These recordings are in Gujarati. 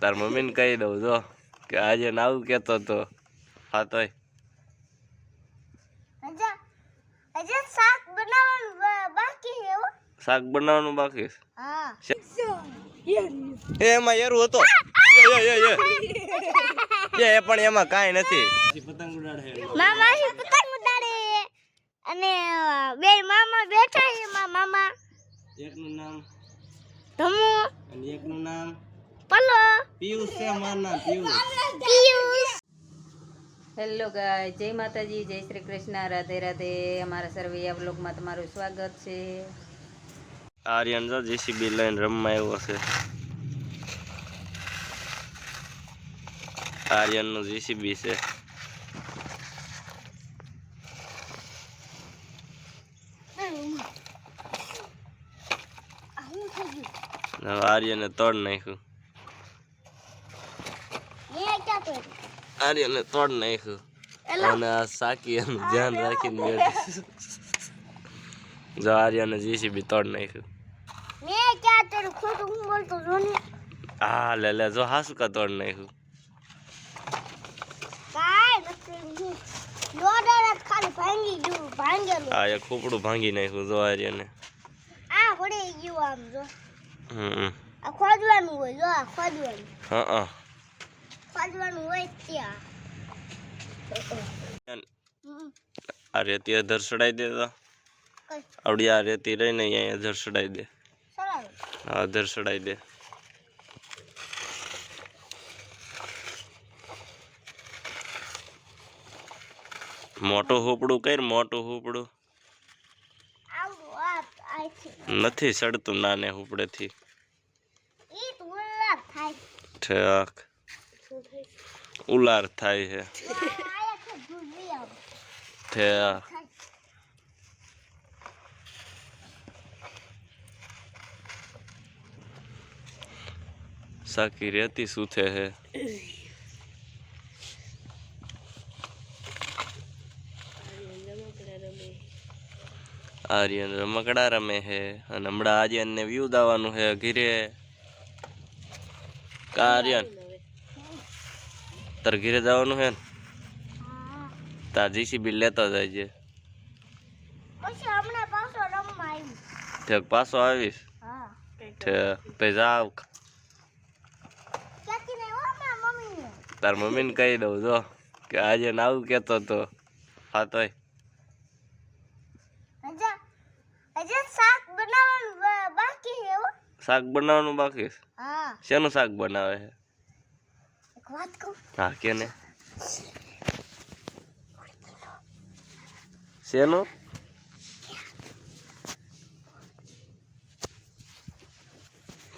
તાર મમ્મીને કહી દઉં જો કે આજે નાવું કહેતો તો. હા તોય. શાક બનાવવાનું બાકી છે શાક બનાવવાનું બાકી છે? એમાં એરું હતો. એ, એ, એ, એ. એ એ પણ એમાં કાંઈ નથી. પતંગ ઉડાડે મામા પતંગ ઉડાડે અને બે મામા બેઠા છે મામા. એકનું નામ. ધમુ. અને એકનું નામ. પલો પિયુષ છે મારું નામ પિયુષ. પિયુષ. હેલો ગાય જય માતાજી જય શ્રી કૃષ્ણ રાધે રાધે. અમારા સરવૈયા બ્લોગમાં તમારું સ્વાગત છે. આર્યન જો જેસીબી લઈને રમવા આવ્યો છે. આર્યનનું જેસીબી છે. આર્યને તોડ નાખ્યું એ ક્યાં પડ્યું આર્યને તોડ નાખ્યું. અને આ સાકી એનું ધ્યાન રાખીને બેઠી. જો આર્યને જેસીબી તોડ નાખ્યું. મેં ક્યાં તારું ખોટું હું બોલતો જો ને હા લે લે જો હાસુકા તોડ નાખ્યું. ખોપડું ભાંગી નાખ્યું જો આર્યને. આ ગયું આમ જો. હમ ખોદવાનું હોય જો ખોદવાનું. હા હા. ખોદવાનું હોય ત્યાં હમ. આ રેતી અધર ચડાઈ દે તો કઈ આવડી આ રેતી રહીને અહીંયા અધર ચડાઈ દે સરળ આ અધર ચડાઈ દે મોટું હુપડું કર મોટું હુપડું આવડું આ આથી નથી સડતું નાને હુપડેથી ઈ તો ઉલ્લા થાય ઠેક ઉલાર થાય છે. છે સાકી રેતી સુથે હે આર્યન રમકડા રમે હે અને હમણાં આર્યનને વ્યૂ દાવાનું હે ઘીરે. કા આર્યન તાર ઘીરે જવાનું હે ને? તાજી જીસીબી લેતો જાય છે. પાછો આવીશ? પછી જાવ. તાર મમ્મીને કહી દઉં જો કે આજે આવું કેતો તો. હા તોય. શાક બનાવવાનું બાકી છે શાક બનાવવાનું બાકી છે? શેનું શાક બનાવે છે? વાત કહું હા કેને શેનું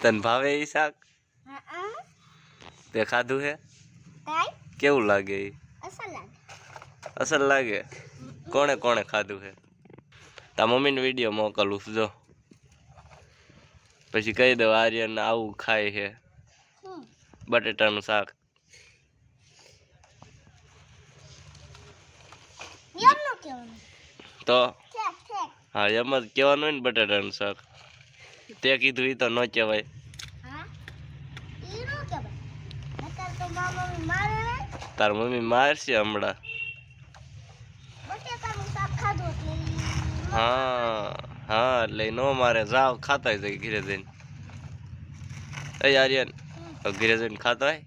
તને ભાવે એ શાક? તે ખાધું હે? કેવું લાગે એ? અસલ લાગે. અસલ લાગે કોણે કોણે ખાધું હે? તા મમ્મીને વીડિયો મોકલું જો. પછી કહી દઉં આર્યન આવું ખાય છે બટેટાનું શાક. તો? ઠેક ઠેક હા એમ જ કહેવાનું હોય ને બટેટાનું શાક. તે કીધું એ તો ન કહેવાય. હા? ઈ નો કહેવાય. નકર તો મારા મમ્મી મારે ને? તાર મમ્મી મારશે હમણાં. બટેકાનું શાક ખાધું એટલે ઈ. હા હા એટલે નો મારે. જાવ ખાતા જાય ઘીરે જઈને. એ આર્યન હવે ઘીરે જઈને ખાતો હોય?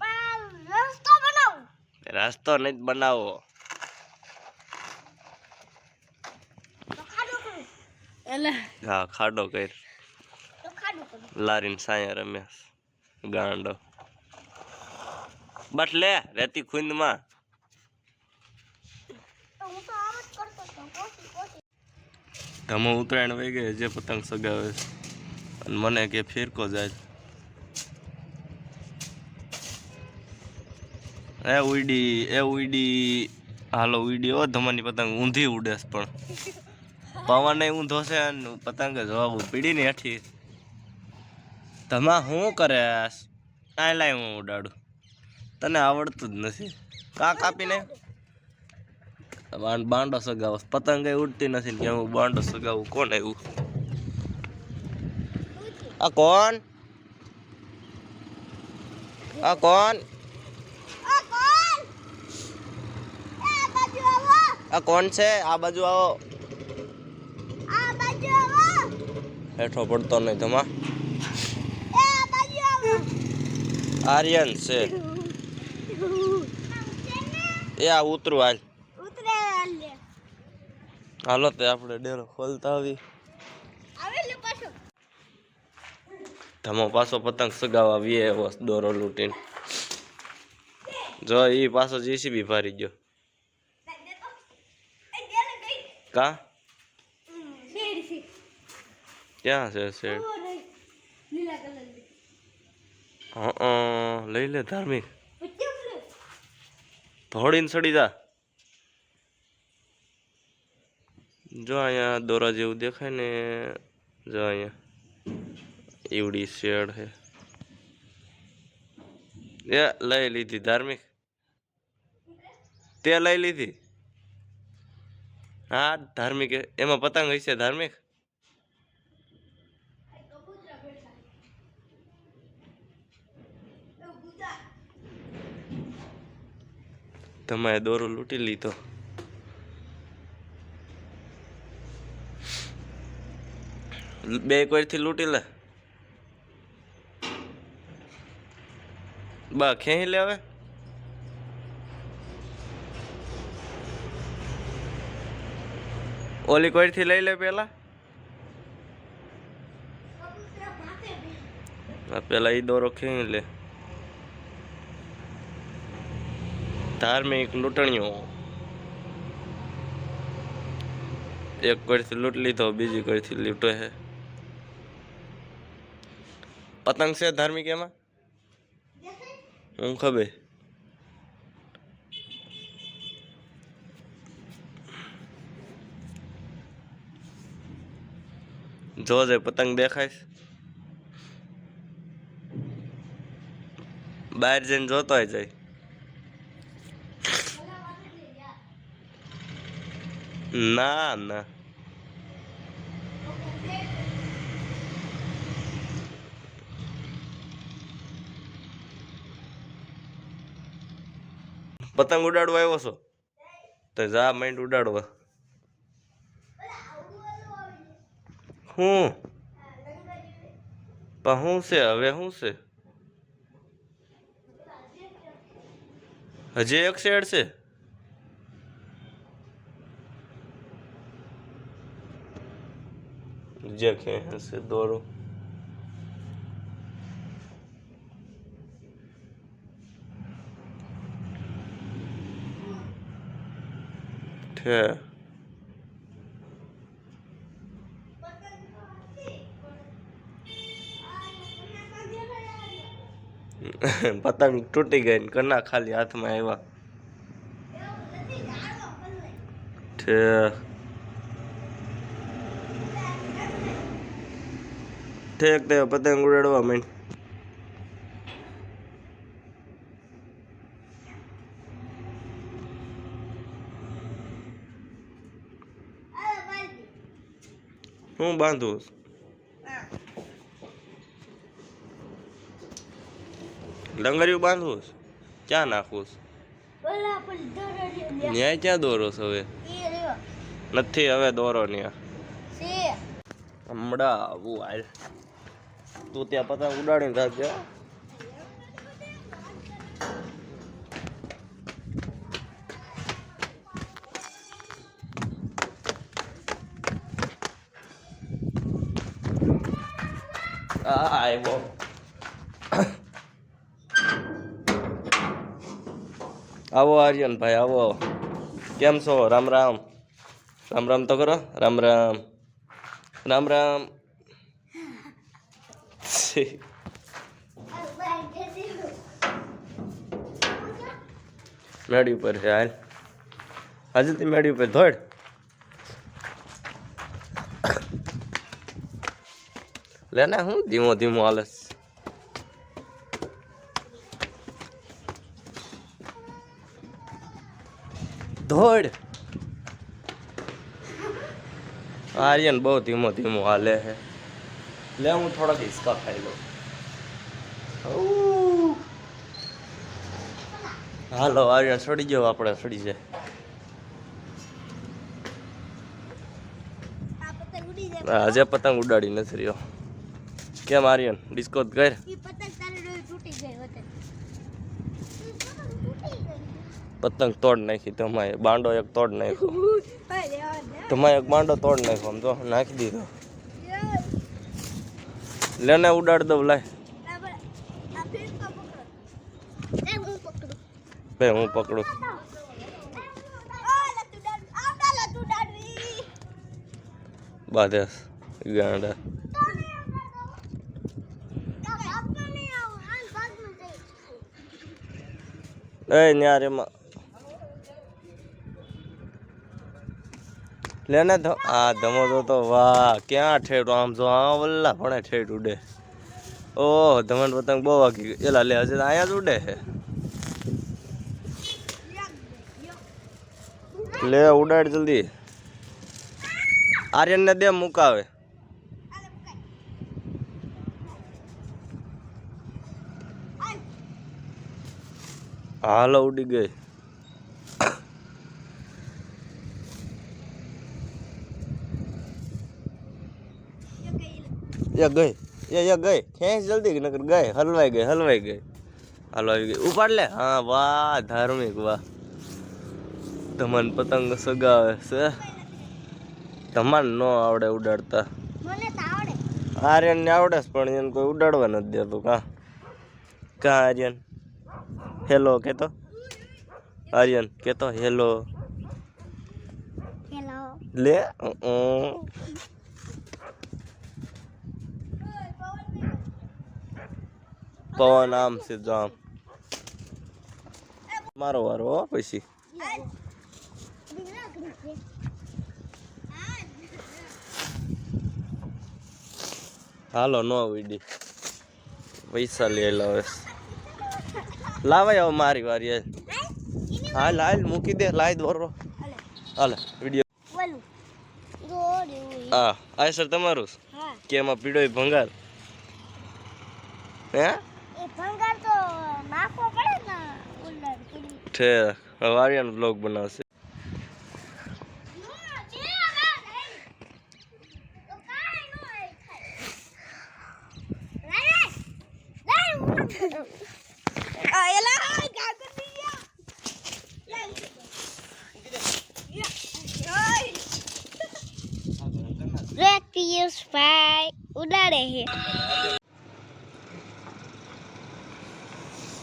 પણ રસ્તો બનાવું. રાસ્તો નહીં જ બનાવો તો ખાડું કરું હા ખાડો કર લારીને સાયા રમ્યા. ગાંડો. બટ લે રેતી ખૂંદમાં. ધમો ઉત્તરાયણ વહી ગઈ જે પતંગ સગાવે. છે અને મને કે ફિરકો જાય. એ ઉડી એ ઉડી. હાલો ઉડી. ઓ ધમાની પતંગ ઊંધી ઉડે પણ. પવન ઊંધો છે અને પતંગ જવાબ પીડી ને હેઠી. તમા હું કરે? આ લાય હું ઉડાડું? તને આવડતું જ નથી. કા કાપીને બાંડો સગાવો. પતંગ ઉડતી નથી કે હું બાંડો સગાવું? કોણ આવ્યું? આ કોણ? આ કોણ? આ કોણ? એ આ બાજુ આ કોણ છે? આ બાજુ આવો આ બાજુ આવો હેઠો પડતો નહીં આવો આર્યન છે. એ આ ઉતરું હાલ. હાલો તે આપણે ડેરો ખોલતા આવી ધમો પાછો પતંગ સગાવા વીએ એવો દોરો લૂંટીને. જો એ પાછો જીસીબી ભારી ગયો. કા? ક્યાં છે શેડ લઈ લે ધાર્મિક ધોળીને સડી જા જો અહીંયા દોરા જેવું દેખાય ને જો અહીંયા એવડી શેડ છે એ લઈ લીધી ધાર્મિક તે લઈ લીધી હા ધાર્મિક એમાં પતંગ હશે ધાર્મિક તમારે દોરો લૂંટી લીધો. બે કોઈથી લૂંટી લે? બા, ખેંચી લે હવે. ઓલી કોઈથી લઈ લે પેલા? પેલા એ દોરો ખેંચી લે. ધાર્મિક લૂંટણીઓ. એક કોઈથી લૂંટ લીધો, બીજી કોઈથી લૂંટો છે પતંગ છે ધાર્મિક એમાં? હું ખબર? જોજે પતંગ દેખાય? બહાર જઈને જોતો જાય. ના ના પતંગ ઉડાડવા આવ્યો છો? તો જા માઇન્ડ ઉડાડવા. હું? પણ શું છે? હવે શું છે? હજી એક શેડ છે? જે ક્યાંય હશે દોરો પતંગ તૂટી ગઈ કના ખાલી હાથમાં આવ્યા છે ઠેક તે પતંગ ઉડાડવા માંડ. હું બાંધું? લંગરિયું બાંધવું? ક્યાં લે ન્યાય ક્યાં દોરો છે હવે? નથી હવે દોરો ન્યા. હમણાં આવું હાલ. તું ત્યાં પતંગ ઉડાડીને રાખજો આવ્યો. આવો આર્યનભાઈ, આવો. કેમ છો? રામ રામ. રામ રામ તો કરો રામ રામ. રામ રામ. છી. મેડી ઉપર છે, હાલ. હજુ તે મેડી ઉપર, ધોડ. લે ને, હું ધીમો ધીમો આલસ ધોડ. આર્યન બહુ ધીમો ધીમો હાલે છે. લે હું થોડાક હિસકા ખાઈ લઉં. હાલો આર્યન સડી જાવ આપણે સડી જાય આજે પતંગ ઉડાડી નથી રહ્યો. કેમ આર્યન? ડિસ્કો કર. પતંગ તારે રોજ તૂટી ગઈ હોતે. તૂટી ગઈ પતંગ તોડ નાખી તમારે બાંડો એક તોડ નાખ્યો. તમારે એક બાંડો તોડ નાખ્યો આમ તો નાખી દીધો. લેને ઉડાડ દઉં લાય. એ હું પકડું. બાધે ગાંડા. એ ન્યાર એમાં લેને ને આ ધમો તો વાહ, ક્યાં ઠેઠ આમ જો, આ વલ્લા ભણે ઠેઠ ઉડે. ઓહ, ધમન પતંગ બહુ વાગી. એલા, લે, હજી અહીંયા જ ઉડે છે. લે, ઉડાડ જલ્દી. આર્યનને દે, મુકાવે. હાલો, ઉડી ગઈ. એ ગઈ. એ એ ગઈ. ખેંચ જલ્દી નકર ગઈ. હલવાઈ ગઈ હલવાઈ ગઈ. હલવાઈ ગઈ. ઉપાડ લે. હા વાહ ધાર્મિક વાહ. ધમન પતંગ સગાવે છે. ધમાન ન આવડે ઉડાડતા. મને આવડે. આર્યન ને આવડે છે પણ એને કોઈ ઉડાડવા નથી દેતું. કાં? કાં આર્યન? હેલો કેતો? આર્યન કેતો? હેલો. હેલો. લે પવન આમ છે જો આમ. મારો વારો હો પછી. હાલો નો વીડી પૈસા લઈ લાવે લાવાય હવે મારી વારી. હાલ. હાલ મૂકી દે લાય દોરો. હાલ વીડિયો. હા હા આ સર તમારું? કેમાં હા પીળો ભંગાર? હે એ ભંગાર તો નાખવો પડે ને ઉલર કુડી છે હવે આર્યન બ્લોગ બનાવશે પિયુષ ભાઈ ઉડાડે છે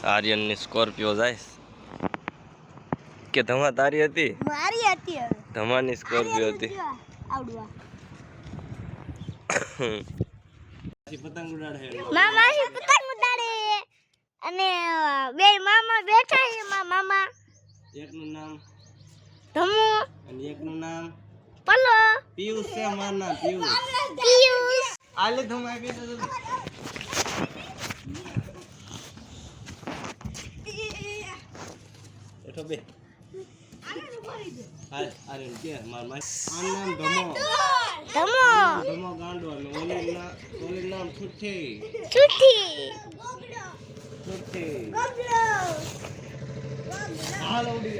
આર્યનની સ્કોર્પિયો જાય છે. કે ધમા તારી હતી? મારી હતી હવે. ધમાની સ્કોર્પિયો હતી. આવડવા પતંગ ઉડાડે મામા પતંગ ઉડાડે. અને બે મામા બેઠા છે મામા. એકનું નામ? ધમુ. અને એકનું નામ? પલો પિયુષ છે મારું નામ પિયુષ. પિયુષ. આલે ધમા કે તો બેઠો બે. ઓલી ના ઓલી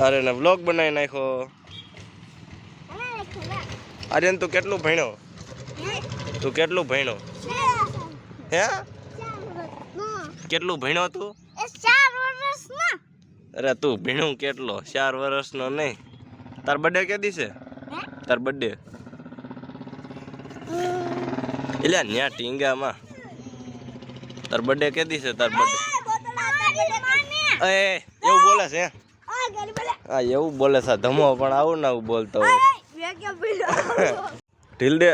અરે વ્લોગ બનાવી નાખ્યો. આર્યન તું કેટલું ભણ્યો? તું કેટલું ભણ્યો? હે? કેટલું ભણ્યો તું અરે તું ભીણું કેટલો? ચાર વર્ષનો નહીં. તાર બર્થડે કે છે? તાર બર્થડે એટલે ન્યા ટીંગામાં. તાર બર્થડે કે છે તાર બર્થડે એ એવું બોલે છે હે? એવું બોલે છે ધમો પણ આવું ના આવું બોલતો હોય. ઢીલ દે.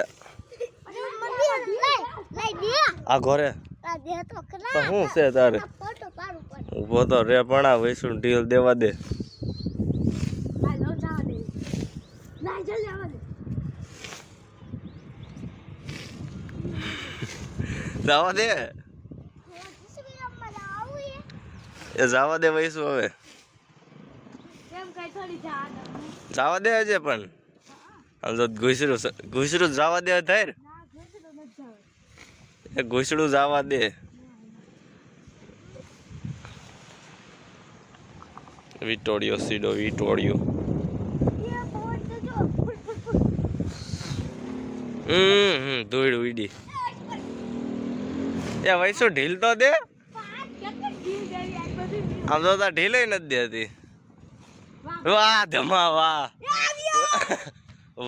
આ ઘરે. શું છે તારે? ઊભો તો રે પણ વૈષ્ણુ ઢીલ દેવા દે. જવા દે. એ જવા દે વૈસુ હવે. જવા દે હજે પણ. ઘુસરું ઘુસરું જવા દે થાય ઘૂસડું જવા દે. વિટોડિયો સીડો વિટોડિયો તો હમ ધૂળ ઉડી. એ વૈસુ ઢીલ તો દે? આમ તો તાર ઢીલે નથી દેતી. વાહ ધમા વાહ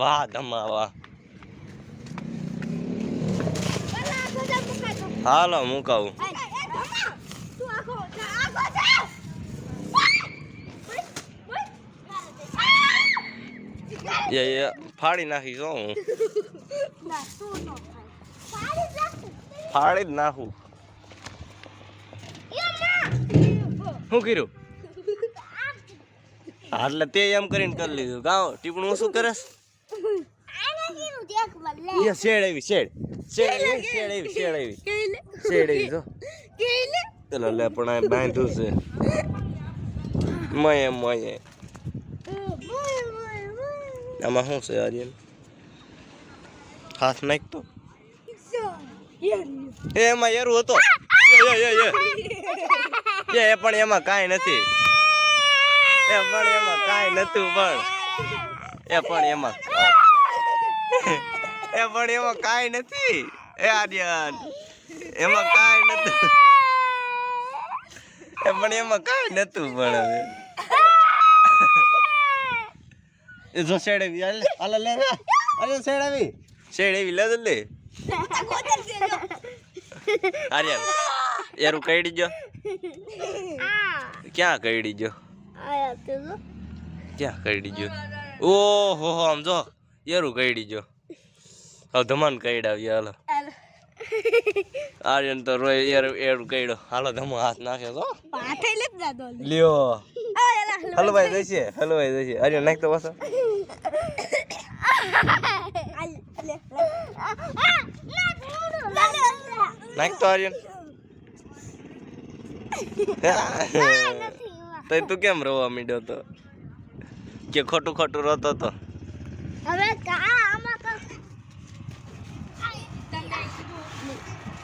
વાહ ધમા વાહ પેલા બધા મુકાતો હાલો મુકાવું ફાડી નાખીશ હો ફાડી જ નાખું. શું કર્યું? હા, એટલે તે એમ કરીને કરી લીધું. ગાઓ ટીપણું શું કરસ? એ શેડ આવી શેડ. શેડ આવી શેડ આવી શેડ આવી. શેડ આવી જો. પેલો લે પણ આ બાંધ્યું છે. મયે મયે. આમાં શું છે આર્યન? હાથ નાખતો સો એ એમાં એરું હતો. એ પણ એમાં કાંઈ નથી. એ પણ એમાં કાંઈ નતું પણ. એ પણ એમાં. એ પણ એમાં કાંઈ નથી. એ આર્યન. એમાં કાંઈ નતું એ પણ એમાં કાંઈ નતું પણ હવે. એ જો શેડ આવી હાલ હાલ લે લે અરે શેડ આવી શેડ લે. લે આર્યન એરું કઈડી જો ક્યાં કઈડી જો. ક્યાં કઈડી જો ઓહો આમ જો એરું કઈડી જો હવે ધમાન કઈડાવી હાલો. આર્યન તો રોય એર એર કઈડો હાલો ધમો હાથ નાખે તો. હાથે લે જાદો લ્યો. આ ભાઈ જશે ભાઈ જશે. આર્યન નાખ તો પાછો. નાખ તો આર્યન. તો તું કેમ રોવા માંડ્યો તો? કે ખોટું ખોટું રોતો તો? હવે કા આમાં કા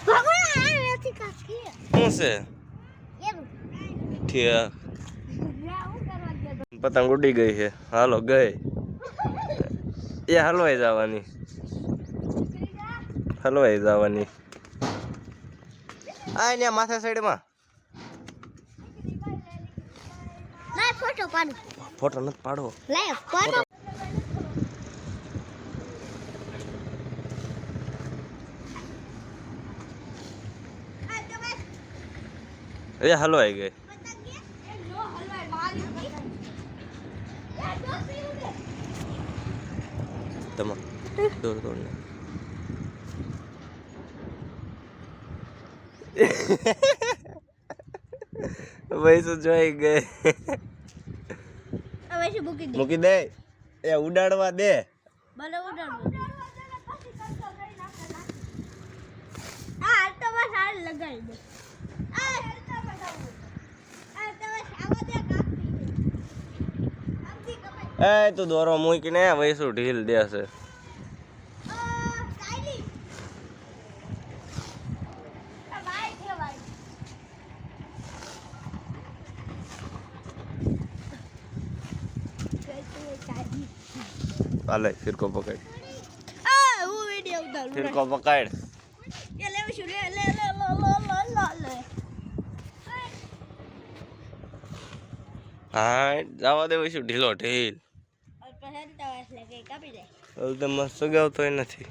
ભગવાન આ નથી કાકી શું છે? પતંગ ઉડી ગઈ છે. હાલો ગઈ. એ હલવાઈ જવાની. હલવાઈ જવાની. આ ને માથા સાઈડમાં લે ફોટો પાડો. ફોટો નથી પાડવો લે ફોટો એ હલવાઈ ગઈ. તમા દોર દોર ને ભાઈ શું જોઈ ગઈ? મૂકી દે? એ ઉડાડવા દે. ભલે ઉડાડો. આ તો બસ હાલ લગાવી દે. આ તો બસ આ તો બસ આવા દે કાપી આમથી કપાય એ, તું દોરો મૂકીને વૈસુ ઢીલ દેશે હાલે, ફિરકો પકડ. ફિરકો પકડ. હા, જવા દેવું છું ઢીલો ઢીલ. અલદમાં સગાવતો નથી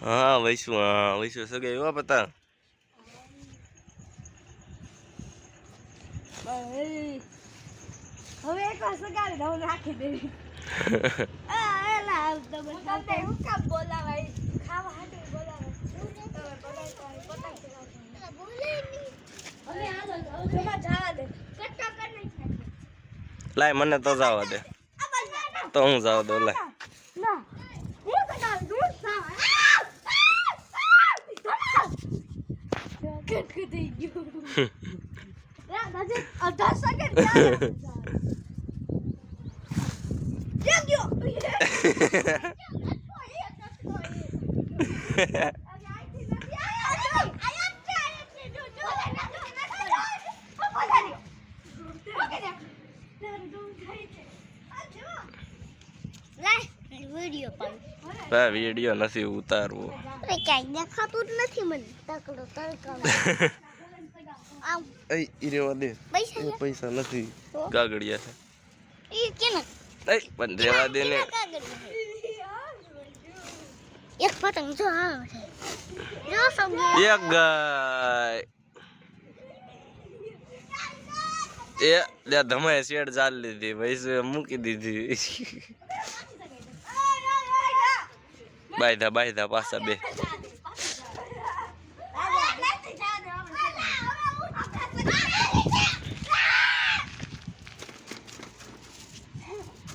હા વૈશું હા વૈશું સગાઈ એવા પતા હવે એક વાર સગાડી નાખી દેવી બોલાવાય ખાવા બોલાવાય લાય મને તો જવા દે. તો હું જવા દઉં લાય. Yeah. વીડિયો નથી ઉતારવો. અરે ક્યાંય દેખાતું જ નથી મને. તકડો તડકા આમ. એ ઈ રેવા દે. પૈસા એ લે. પૈસા નથી. તો? કાગળિયા છે. ઈ કેના? એ પણ રેવા દે ને એક પતંગ જો આવે છે. જો સમજે. એક ગાય. એ લે ધમાએ શેડ ચાલ લીધી ભાઈ મૂકી દીધી. બાયધા બાયધા પાછા બે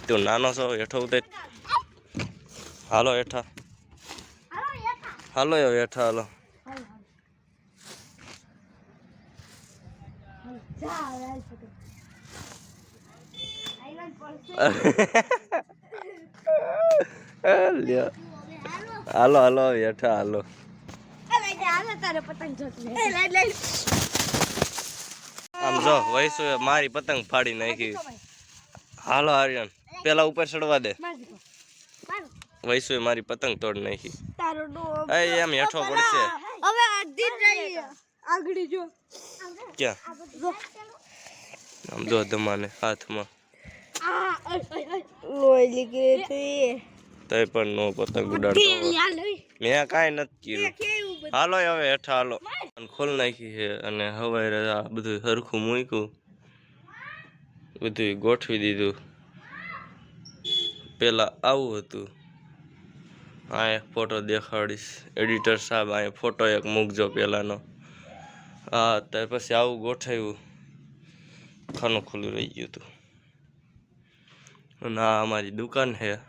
તું નાનો છો હેઠો ઉતર હાલો હેઠા હાલો હવે હેઠા હાલો લ્યો. હાલો હાલો હેઠા હાલો. આમ જો, વૈસુ મારી પતંગ ફાડી નાખી. હાલો, આર્યન, પેલા ઉપર ચડવા દે. વૈસુ મારી પતંગ તોડ નાખી. એ, એમ હેઠો પડશે. હવે જો ક્યાં? આમ જો હાથમાં. લોહી લીધી હતી. તઈ પણ નો પતંગ ઉડાડતો. મેં કાંઈ નથી કીધું. હાલો હવે હેઠા હાલો. ખોલ નાખી છે અને હવે આ બધું સરખું મૂક્યું. બધું ગોઠવી દીધું. પેલા આવું હતું. આ એક ફોટો દેખાડીશ. એડિટર સાહેબ આ ફોટો એક મૂકજો પેલાનો. હા ત્યાર પછી આવું ગોઠવ્યું. ખાનું ખુલ્લું રહી ગયું હતું. અને આ અમારી દુકાન છે.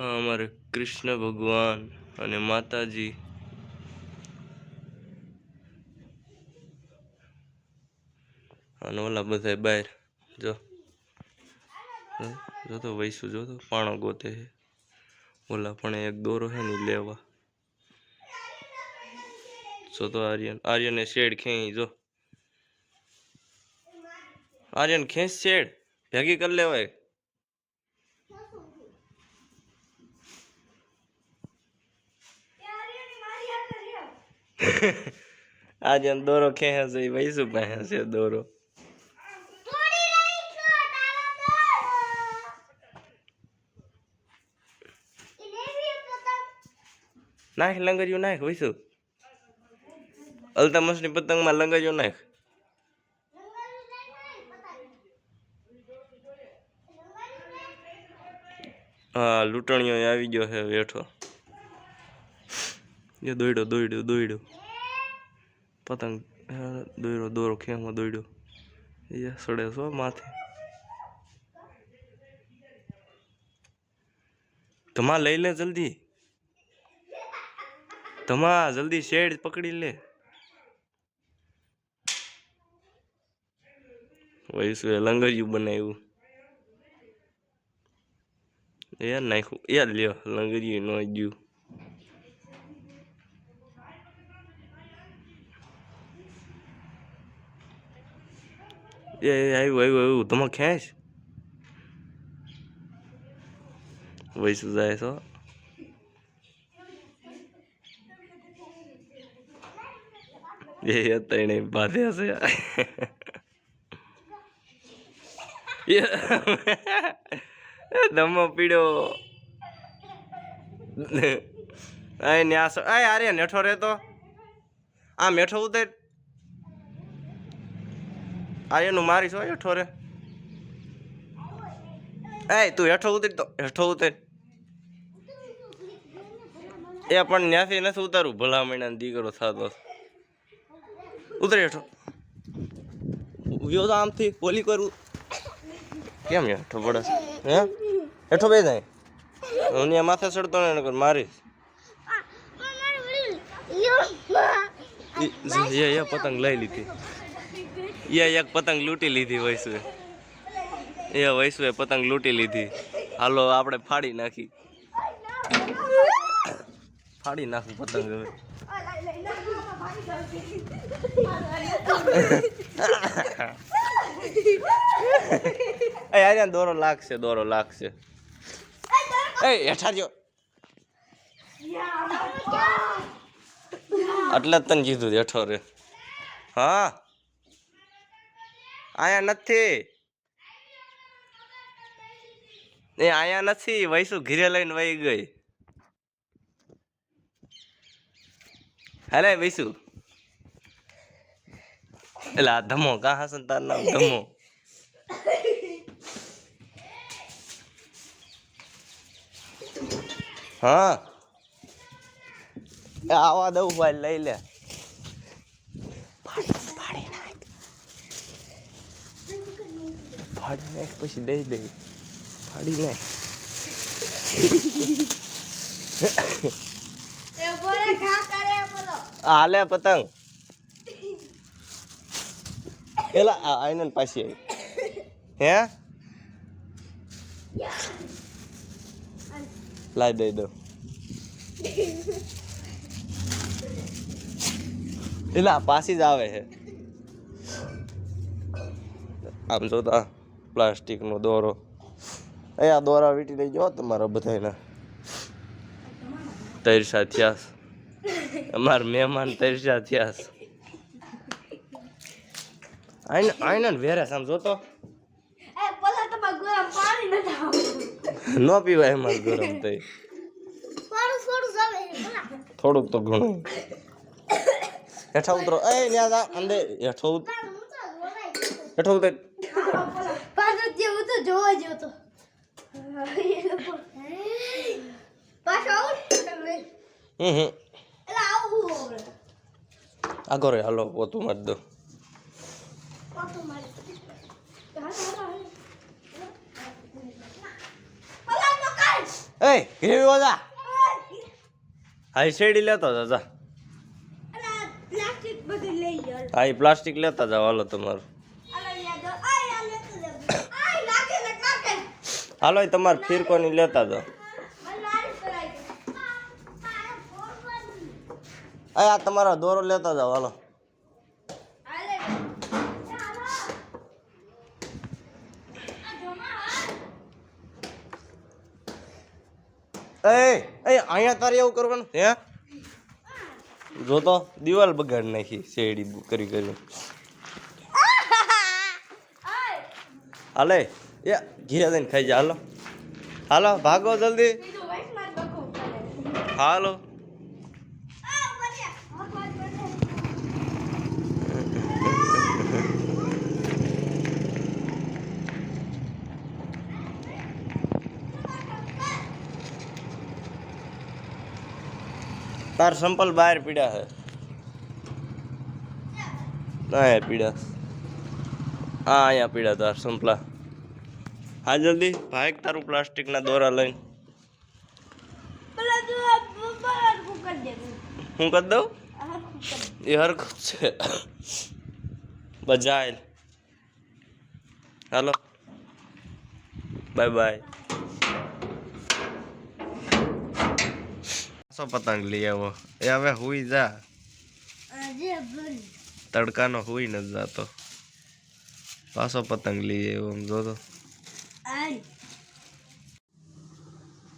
અમારે કૃષ્ણ ભગવાન અને માતાજી. અને ઓલા બધા બહાર. જો. જો તો વૈસુ, જો પાણો ગોતે છે. ઓલા પણ એક દોરો છે ને લેવા. જો તો આર્યન, આર્યને શેડ ખેંચી, જો. આર્યન ખેંચ શેડ. ભેગી કરી લેવાય. આજે દોરો ખેંચે છે વૈસુ પાસે છે દોરો. નાખ, લંગરિયું નાખ, વૈસુ. અલતમસની પતંગમાં લંગરિયું નાખ. હા, લૂંટણીઓ આવી ગયો છે બેઠો એ દોડ્યો દોડ્યો દોડ્યો પતંગ દોડ્યો દોરો ખેમાં દોડ્યો એ સડે છો માથે. ધમા લઈ લે જલ્દી. ધમા જલ્દી શેડ પકડી લે. વૈસુ એ લંગરિયું બનાવ્યું? એ નાખ્યું, એ લ્યો લંગરિયું નો ગયું. એ આવ્યું આવ્યું આવ્યું તમે ખેંચ. વૈસુ જાય છો? એ અત્યારે બાંધે હશે દમો પીડ્યો. અહીં ન્યાસ અહીં આર્ય નેઠો રહેતો. આ મેઠો ઉતર. આર્યનું મારી છો હેઠો રે. એ તું હેઠો ઉતરી તો હેઠો ઉતર. એ પણ ત્યાંથી નથી ઉતારું ભલા મહિના દીકરો થતો. ઉતરી હેઠો. ઉભ્યો તો આમથી બોલી કરું. કેમ હેઠો પડે હે? હેઠો બે જાય. હું માથે ચડતો ને એને મારીશ પતંગ લઈ લીધી. એ એક પતંગ લૂંટી લીધી વૈસુએ એ વૈસુએ પતંગ લૂંટી લીધી. હાલો આપણે ફાડી નાખી. ફાડી નાખું પતંગ હવે. યાર દોરો લાગશે દોરો લાગશે. એ હેઠા જો. એટલે જ તને કીધું હેઠો રે હા? આયા નથી. એ આયા નથી વૈસુ ઘીરે લઈને વહી ગઈ. હાલે વૈસુ એટલે આ ધમો કા હસન તાર નામ? ધમો. હા. આવા દઉં ભાઈ, લઈ લે. ફાડી નાખ પછી દઈ દઈ ફાડી નાખ હાલે પતંગ. એલા આઈને પાછી આવી. હે? લાઈ દઈ દો એલા પાછી જ આવે છે. આમ જોતા. પ્લાસ્ટિકનો દોરો. અહીંયા દોરા વીટી લઈ જાઓ તમારા બધાના તૈરસા થયા અમાર મહેમાન તૈરસા થયા. આઈને વેરે આમ જોતો. ન પીવાય એમાં ગરમ થઈ થોડુંક તો ઘણું. હેઠા ઉતરો. એ ન્યા જા અંદર. હેઠો હેઠો ઉતર. પાછો જેવું તો જોવા જેવું તો. પાછો આવું હમ હમ. એટલે આવું આગળ રે હાલો પોતું મારી દો. મારી એ વાજા હા શેડી લેતા જા જા. હા એ પ્લાસ્ટિક લેતા જાવ હાલો તમારું અલા યાદ આય આ લેતો લે આય લાગે ને કાકે હાલો તમારે ફિરકોની લેતા જાઓ અહીંયા તમારો દોરો લેતા જાઓ, હાલો. એ એ, અહીંયા તારે એવું કરવાનું? હે? જો તો, દિવાલ બગાડ નાખી, શેરડી કરી કરી. હાલે. એ ઘીરે દઈને ખાઈ જા હાલો હાલો ભાગો જલ્દી બીજું વાઈસ માર બકુ કરે હાલો આ બરિયા હાથ વાત કરે તાર સંપલ બહાર પીડા છે અહીંયા પીડા હા અહીંયા પીડા તાર સંપલા હા જલ્દી. ભાઈ તારું પ્લાસ્ટિકના દોરા લઈને. હું કરી દઉં? એ હરખું છે. બજાયેલ હાલો. બાય બાય સો પતંગ લઈ આવો. એ હવે હુઈ જા. તડકાનો હુઈ નથી જાતો. પાછો પતંગ લઈ આવ્યો આમ જોતો.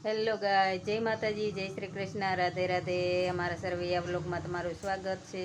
હેલો ગાય જય માતાજી, જય શ્રી કૃષ્ણ, રાધે રાધે. અમારા સર્વૈયા બ્લોગમાં તમારું સ્વાગત છે.